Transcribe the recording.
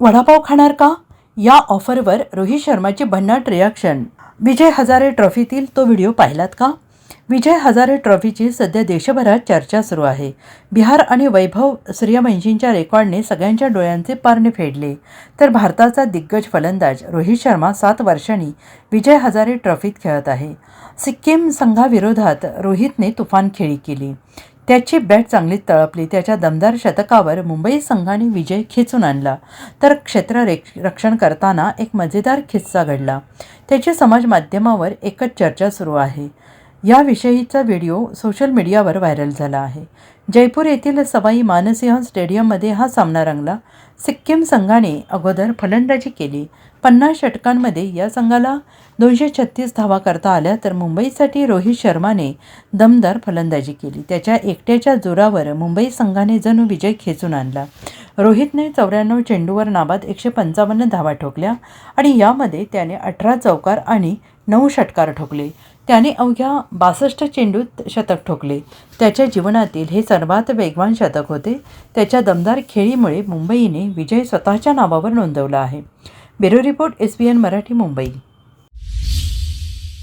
वडापाव खाणार का? या ऑफरवर रोहित शर्माची भन्नाट रिॲक्शन विजय हजारे ट्रॉफीतील तो व्हिडिओ पाहिलात का? विजय हजारे ट्रॉफीची सध्या देशभरात चर्चा सुरू आहे. बिहार आणि वैभव सूर्यवंशींच्या रेकॉर्डने सगळ्यांच्या डोळ्यांचे पारणे फेडले. तर भारताचा दिग्गज फलंदाज रोहित शर्मा सात वर्षांनी विजय हजारे ट्रॉफीत खेळत आहे. सिक्कीम संघाविरोधात रोहितने तुफान खेळी केली. त्याची बॅट चांगली तळपली. त्याच्या दमदार शतकावर मुंबई संघाने विजय खेचून आणला. तर क्षेत्र रक्षण करताना एक मजेदार किस्सा घडला. त्याची समाज माध्यमावर एकच चर्चा सुरू आहे. याविषयीचा व्हिडिओ सोशल मीडियावर व्हायरल झाला आहे. जयपूर येथील सवाई मानसिंह स्टेडियममध्ये हा सामना रंगला. सिक्कीम संघाने अगोदर फलंदाजी केली. पन्नास षटकांमध्ये या संघाला दोनशे छत्तीस धावा करता आल्या तर मुंबईसाठी रोहित शर्माने दमदार फलंदाजी केली. त्याच्या एकट्याच्या जोरावर मुंबई संघाने जणू विजय खेचून आणला. रोहितने चौऱ्याण्णव चेंडूवर नाबाद एकशे पंचावन्न धावा ठोकल्या आणि यामध्ये त्याने अठरा चौकार आणि नऊ षटकार ठोकले. त्याने अवघ्या बासष्ट चेंडूत शतक ठोकले. त्याच्या जीवनातील हे सर्वात वेगवान शतक होते. त्याच्या दमदार खेळीमुळे मुंबईने विजय स्वतःच्या नावावर नोंदवला आहे. Bureau report S B N Marathi Mumbai.